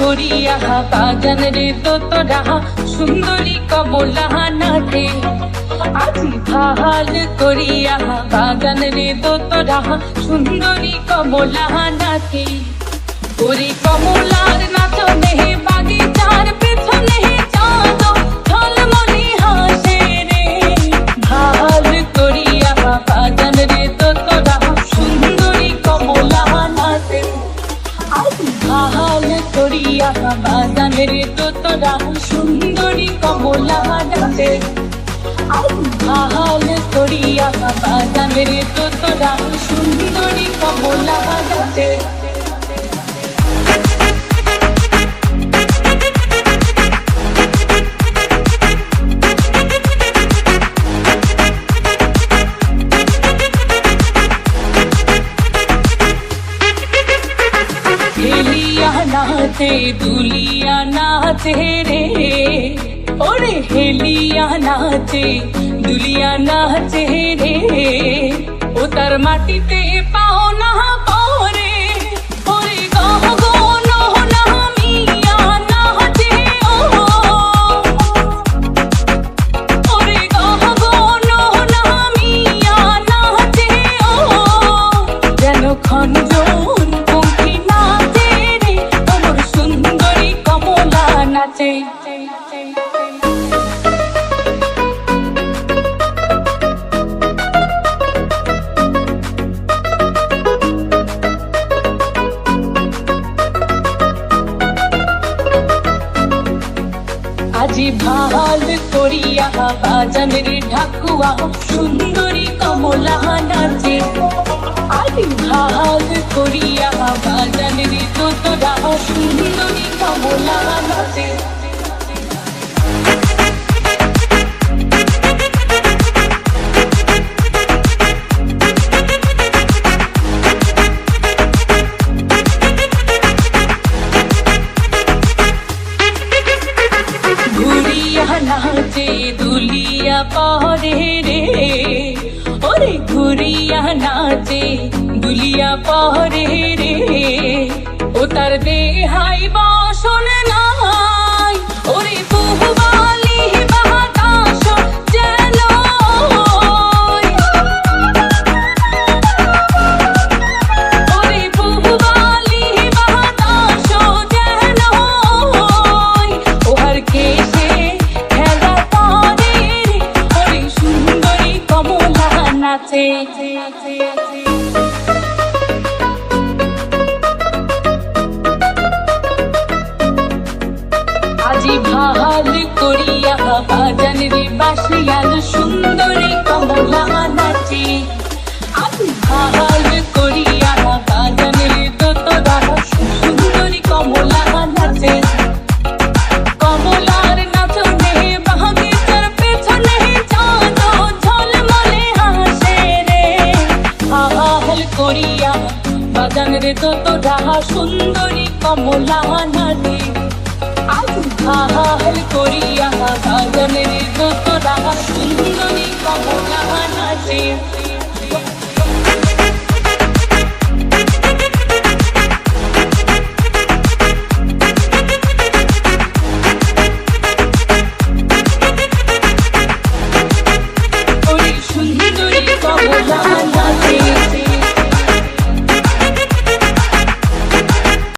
করিয়া বাজান রে তোরা সুন্দরী কমলা নাথে আজি ভালো করিয়া বাজান রে তোরা সুন্দরী কমলা নাথে ওরে কমলার করিয়া বাজানের তো তোরা সুন্দরী কমলা নাচে আহাল করিয়া বাজানের নাচে দুলিয়া নাচে রে ওরে হেলিয়া নাচে দুলিয়া নাচে রে ও তার মাটিতে কমলা নাচে আজি ভালো করিয়া বাজানের ঢাকুয়া সুন্দরী কমলা নাচে নাচে দুলিয়া পরে রে। ওরে ঘুরিয়া নাচে দুলিয়া পরে রে। ও তার দেহাই বসন আজি ভালো করিয়া বাজান রে বাসিয়াল সুন্দরী কমলা নাচে। আজি ভালো করিয়া বাজান রে তোতরা সুন্দরী কমলা নারী। হাল করিয়া গাজনের রে তোতরা সুন্দরী কমলা নাচে